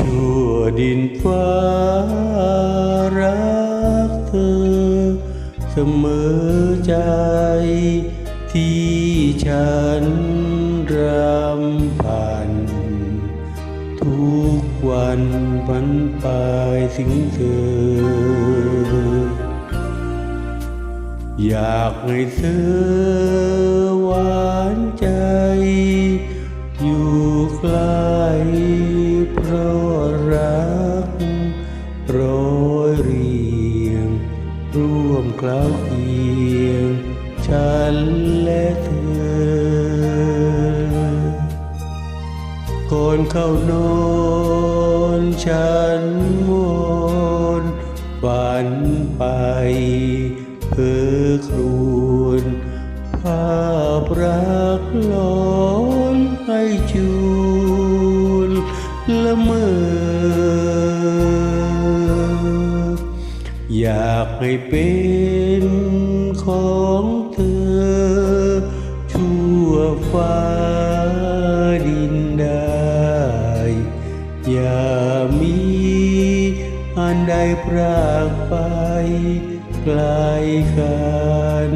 ชั่วดินฟ้ารักเธอ เสมอใจที่ฉันรำพัน ทุกวันพันไปถึงเธอ อยากให้เธอหวานใจ อยู่ใกล้ นและเธอ ก่อนเข้านอนฉันมนฝันไปเพ้อครวญภาพรักหลอนให้จูนละเมออยากให้เป็นของ ฟ้าดินได้อย่ามีอันใดพรากไปไกลกัน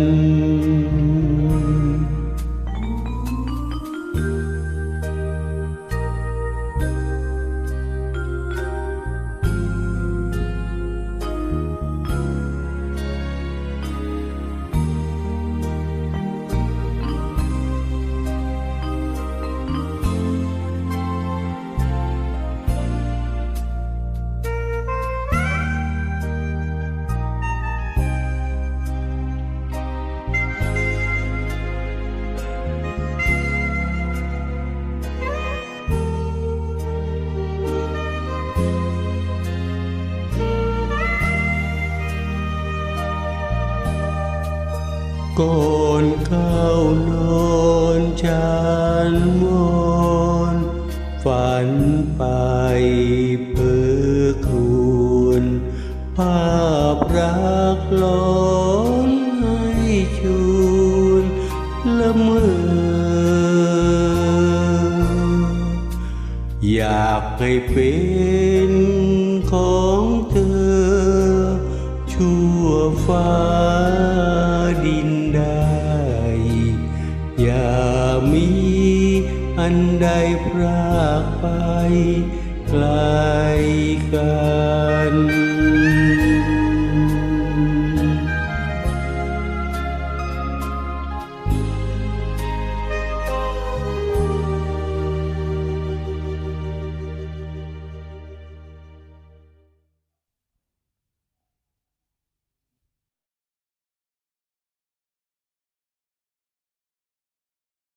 ก่อนเข้านอนฉันมอนฝันไปเพ้อครวญภาพรักหลอนให้ชวนละเมออยากให้เป็นของเธอชั่วฟ้า อย่ามีอันใดพรากไปไกลกัน